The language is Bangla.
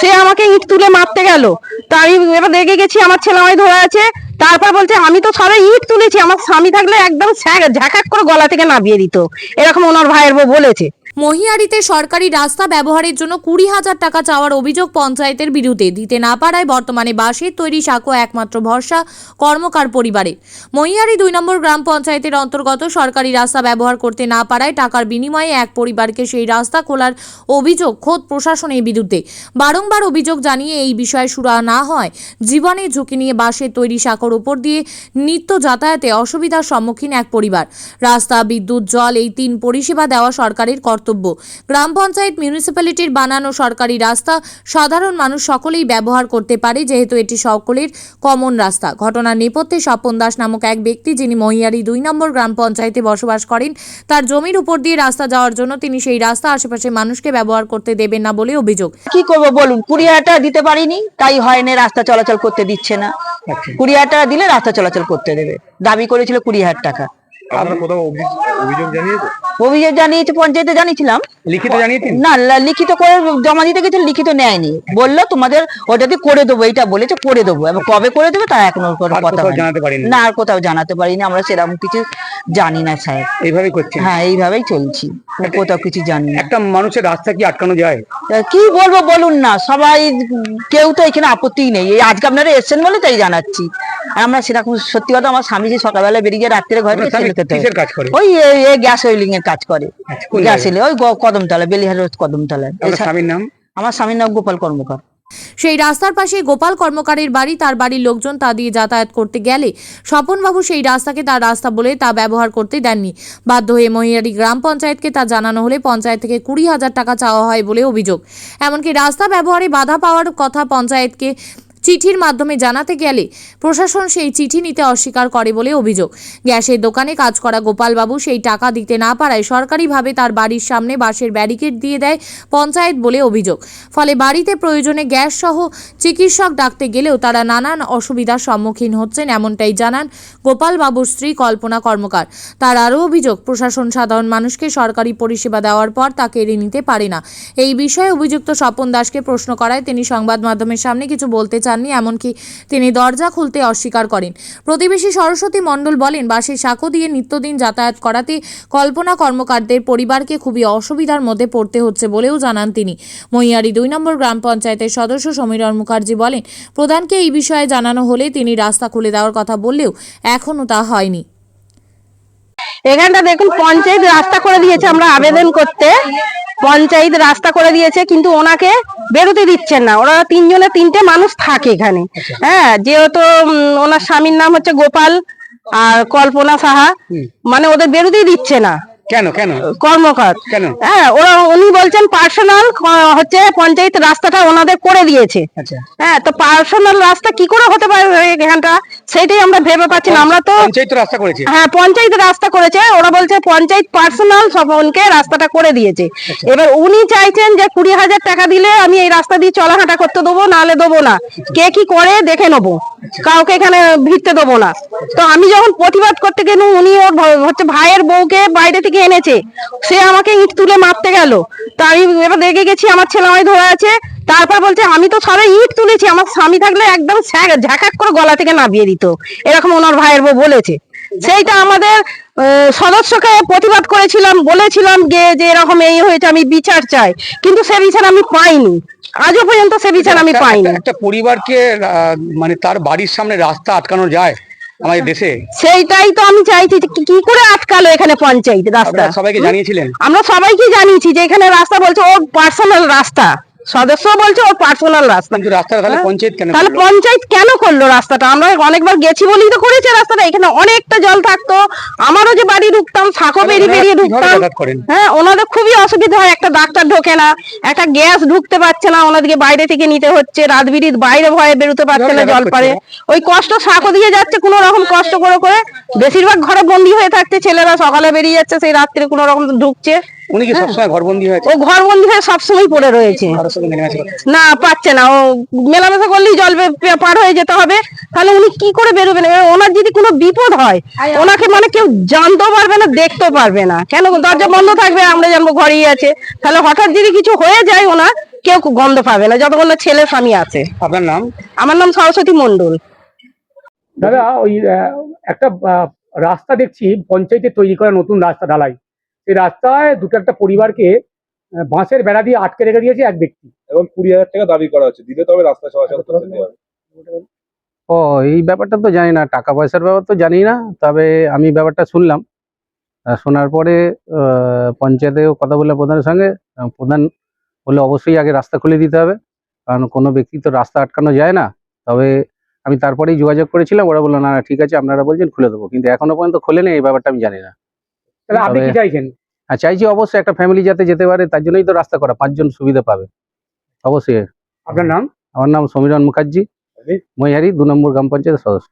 সে আমাকে ইট তুলে মারতে গেল। তা আমি এবার রেগে গেছি, আমার ছেলে আমায় ধরে আছে। তারপর বলছে, আমি তো সবে ইট তুলেছি, আমার স্বামী থাকলে একদম ঝাঁকাক করে গলা থেকে নামিয়ে দিত। এরকম ওনার ভাইয়ের বউ বলেছে। মহিয়ারিতে সরকারি রাস্তা ব্যবহারের জন্য কুড়ি হাজার টাকা চাওয়ার অভিযোগ পঞ্চায়েতের বিরুদ্ধে। দিতে না পারায় বর্তমানে বাঁশের তৈরি সাঁকো একমাত্র ভরসা কর্মকার পরিবারের। মহিয়ারি দুই নম্বর গ্রাম পঞ্চায়েতের অন্তর্গত সরকারি রাস্তা ব্যবহার করতে না পারায় টাকার বিনিময়ে এক পরিবারকে সেই রাস্তা খোলার অভিযোগ খোদ প্রশাসনের বিরুদ্ধে। বারংবার অভিযোগ জানিয়ে এই বিষয়ে সুরা না হয়, জীবনের ঝুঁকি নিয়ে বাঁশের তৈরি সাঁকোর ওপর দিয়ে নিত্য যাতায়াতে অসুবিধার সম্মুখীন এক পরিবার। রাস্তা, বিদ্যুৎ, জল এই তিন পরিষেবা দেওয়া সরকারের কর্তব্য। গ্রাম পঞ্চায়েত মিউনিসিপ্যালিটির বানানো সরকারি রাস্তা সাধারণ মানুষ সকলেই ব্যবহার করতে পারে, যেহেতু এটি সকলের কমন রাস্তা। ঘটনার নেপথ্যে স্বপন দাস নামক এক ব্যক্তি, যিনি মহিয়ারি দুই নম্বর গ্রাম পঞ্চায়েতে বসবাস করেন, তার জমির উপর দিয়ে রাস্তা যাওয়ার জন্য তিনি সেই রাস্তা আশেপাশের মানুষকে ব্যবহার করতে দেবেন না বলে অভিযোগ। কি করব বলুন? কুড়ি দিতে পারিনি, তাই হয়নি রাস্তা চলাচল করতে দিচ্ছে না। কুড়ি হাজার টাকা দিলে রাস্তা চলাচল করতে দেবে। দাবি করেছিল কুড়ি হাজার টাকা। আপনারা কোথাও অভি- অভিযোগ জানিয়েছে অভিযোগ জানিয়েছে পঞ্চায়েতে জানিয়েছিলাম। লিখিত জানিয়েছেন? না লিখিত করে জমা দিতে গেছে লিখিত নেয়নি। বলল তোমাদের ওটা দিয়ে করে দেবো এইটা বলেছে করে দেবো। এবার কবে করে দেবে তা এখনও কোনো কথা জানাতে পারেনি? না আর কোথাও জানাতে পারিনি আমরা সেরকম কিছু জানি না স্যার। এইভাবেই করছেন? হ্যাঁ এইভাবেই চলছি কোথাও কিছু জানি না। একটা মানুষের রাস্তা কি আটকানো যায়? কি বলব বলুন না সবাই কেউ তো এখানে আপত্তি নেই। এই আজকে আপনারা এসছেন বলে তাই জানাচ্ছি। আমরা সেরকম সত্যি কথা আমার স্বামী যে সকালবেলা বেরিয়ে গিয়ে রাত্রে ঘরে কাজ করে? ওই গ্যাস ওয়েলিং এর কাজ করে। আচ্ছা, গ্যাস? ওই কদমতলা বেলিহার রোড কদমতলায় স্বামীর নাম? আমার স্বামীর নাম গোপাল কর্মকার। সেই রাস্তার পাশে গোপাল কর্মকারের বাড়ি তার বাড়ির লোকজন তা দিয়ে যাতায়াত করতে গেলে স্বপনবাবু সেই রাস্তাকে তার রাস্তা বলে তা ব্যবহার করতে দেননি। বাধ্য হয়ে মহিয়ারি গ্রাম পঞ্চায়েতকে তা জানানো হলে পঞ্চায়েত থেকে কুড়ি হাজার টাকা চাওয়া হয় বলে অভিযোগ। এমনকি রাস্তা ব্যবহারে বাধা পাওয়ার কথা পঞ্চায়েতকে চিঠির মাধ্যমে জানাতে গেলে প্রশাসন সেই চিঠি নিতে অস্বীকার করে বলে অভিযোগ। গ্যাসের দোকানে কাজ করা গোপালবাবু সেই টাকা দিতে না পারায় সরকারিভাবে তার বাড়ির সামনে বাঁশের ব্যারিকেড দিয়ে দেয় পঞ্চায়েত বলে অভিযোগ। ফলে বাড়িতে প্রয়োজনে গ্যাস সহ চিকিৎসক ডাকতে গেলেও তারা নানান অসুবিধার সম্মুখীন হচ্ছেন এমনটাই জানান গোপালবাবুর স্ত্রী কল্পনা কর্মকার। তার আরও অভিযোগ, প্রশাসন সাধারণ মানুষকে সরকারি পরিষেবা দেওয়ার পর তা কেড়ে নিতে পারে না। এই বিষয়ে অভিযুক্ত স্বপন দাসকে প্রশ্ন করায় তিনি সংবাদ মাধ্যমের সামনে কিছু বলতে চাননি, এমনকি তিনি দরজা খুলতে অস্বীকার করেন। প্রতিবেশী সরস্বতী মণ্ডল বলেন বাসে সাঁকো দিয়ে নিত্যদিন যাতায়াত করাতে কল্পনা কর্মকারদের পরিবারকে খুবই অসুবিধার মধ্যে পড়তে হচ্ছে বলেও জানান তিনি। মহিয়ারি দুই নম্বর গ্রাম পঞ্চায়েতের সদস্য সমীরণ মুখার্জি বলেন, প্রধানকে এই বিষয়ে জানানো হলে তিনি রাস্তা খুলে দেওয়ার কথা বললেও এখনও তা হয়নি। এখানটা দেখুন, পঞ্চায়েত রাস্তা করে দিয়েছে, আমরা আবেদন করতে। পঞ্চায়েত রাস্তা করে দিয়েছে, কিন্তু ওনাকে বেরোতে দিচ্ছেন না। ওরা তিনজনে তিনটে মানুষ থাকে এখানে। হ্যাঁ যেহেতু ওনার স্বামীর নাম হচ্ছে গোপাল আর কল্পনা সাহা। মানে ওদের বেরোতেই দিচ্ছে না। কেন কেন? কর্মকার। কেন? হ্যাঁ ওরা উনি বলছেন পার্সোনাল হচ্ছে পঞ্চায়েত রাস্তাটা ওনাদের করে দিয়েছে। আচ্ছা। হ্যাঁ তো পার্সোনাল রাস্তা কি করে হতে পারে এখানটা? সেটাই আমরা ভেবে পাচ্ছি না। আমরা তো পঞ্চায়েত রাস্তা করেছে? হ্যাঁ পঞ্চায়েত রাস্তা করেছে। ওরা বলছে পঞ্চায়েত পার্সোনাল সবনকে রাস্তাটা করে দিয়েছে। এবার উনি চাইছেন যে কুড়ি হাজার টাকা দিলে আমি এই রাস্তা দিয়ে চলাহাঁটা করতে দেবো নাহলে দেবো না। কে কি করে দেখে নেব। কাউকে এখানে ভিড়তে দেবো না। তো আমি যখন প্রতিবাদ করতে গেলাম উনি ওর হচ্ছে ভাইয়ের বউকে বাইরে থেকে এনেছে। সে আমাকে ইট তুলে মারতে গেল। তা আমি এবার রেগে গেছি আমার ছেলে আমায় ধরে আছে। তারপর বলছে আমি তো সবাই ইট তুলেছি আমার স্বামী থাকলে একদম ঝাঁকাক করে গলা থেকে নামিয়ে দিত। এরকম ওনার ভাইয়ের বউ বলেছে। সেইটা আমাদের সদস্যকে প্রতিবাদ করেছিলাম বলেছিলাম যে যে এরকম এই হয়েছে আমি বিচার চাই। কিন্তু সে বিচার আমি পাইনি। আজও পর্যন্ত সে বিচার আমি পাইনি। একটা- পরিবারকে মানে তার বাড়ির সামনে রাস্তা আটকানো যায় আমাদের দেশে? সেইটাই তো আমি চাইছি কি করে আটকালো এখানে পঞ্চায়েত রাস্তা? সবাইকে জানিয়েছিলেন? আমরা সবাইকে জানিয়েছি যে এখানে রাস্তা বলছে ও পার্সোনাল রাস্তা। সদস্য বলছে ওর পার্সোনাল রাস্তা। কিন্তু তাহলে হ্যাঁ? পঞ্চায়েত কেন তাহলে? পঞ্চায়েত কেন করল রাস্তাটা? আমরা অনেকবার গেছি বলেই তো করেছে রাস্তাটা। এখানে অনেকটা জল থাকতো। আমারও যে বাড়ি ঢুকতাম তাহলে বেরিয়ে বেরিয়ে ঢুকতাম। হ্যাঁ ওনাদের খুবই অসুবিধা হয়। একটা ডাক্তার ঢোকে না একটা গ্যাস ঢুকতে পারছে না ওনাদেরকে বাইরে থেকে নিতে হচ্ছে। রাত বিরিত বাইরে ভয়ে বেরোতে পারছে না জল পারে। ওই কষ্ট সাঁকো দিয়ে যাচ্ছে কোনো রকম কষ্ট করে করে। বেশিরভাগ ঘরে বন্দি হয়ে থাকছে ছেলেরা। সকালে বেরিয়ে যাচ্ছে সেই রাত্রে কোনো রকম ঢুকছে। উনি কি সবসময় ঘরবন্দি হয়েছে ও ঘরবন্দি হয়ে সবসময় পড়ে রয়েছে। কারোর সঙ্গে মেলামেশা করতে? না পাচ্ছে না। ও মেলামেশা করলেই জল বে- পার হয়ে যেতে হবে। তাহলে উনি কি করে বেরোবেন? এবার ওনার যদি কোনো বিপদ হয় ওনাকে মানে কেউ জানতেও পারবে না দেখতেও পারবে না। কেন? দরজা বন্ধ থাকবে আমরা জানব ঘরেই আছে। তাহলে হঠাৎ যদি কিছু হয়ে যায় ওনার কেউ গন্ধ পাবে না। যতক্ষণ না ছেলে স্বামী আছে। আপনার নাম? আমার নাম সরস্বতী মন্ডল দাদা ওই আহ, একটা আহ, রাস্তা দেখছি পঞ্চায়েতে তৈরি করা নতুন রাস্তা ঢালাই। সেই রাস্তায় দুটো একটা পরিবারকে বাঁশের বেড়া দিয়ে আটকে রেখে দিয়েছে এক ব্যক্তি। এবং কুড়ি হাজার টাকা দাবি করা হচ্ছে। দিলে তবে রাস্তা চলাচল করতে ও এই ব্যাপারটা তো জানি না টাকা পয়সার ব্যাপার তো জানি না তবে আমি ব্যাপারটা শুনলাম। শোনার পরে পঞ্চায়েতেও কথা বললাম প্রধানের সঙ্গে প্রধান বলে অবশ্যই আগে রাস্তা খুলে দিতে হবে কারণ কোনো ব্যক্তি তো রাস্তা আটকানো যায় না। তবে আমি তারপরেই যোগাযোগ করেছিলাম ওরা বলল না না ঠিক আছে আপনারা বলছেন খুলে দেবো। কিন্তু এখনও পর্যন্ত খোলেনি এই ব্যাপারটা আমি জানি না। আপনি কি চাইছেন? আর চাইছি অবশ্যই একটা ফ্যামিলি যাতে যেতে পারে তার জন্যই তো রাস্তা করা পাঁচজন সুবিধা পাবে। অবশ্যই। আপনার নাম? আমার নাম সমীরণ মুখার্জি? মহিহারি দু নম্বর গ্রাম পঞ্চায়েতের সদস্য।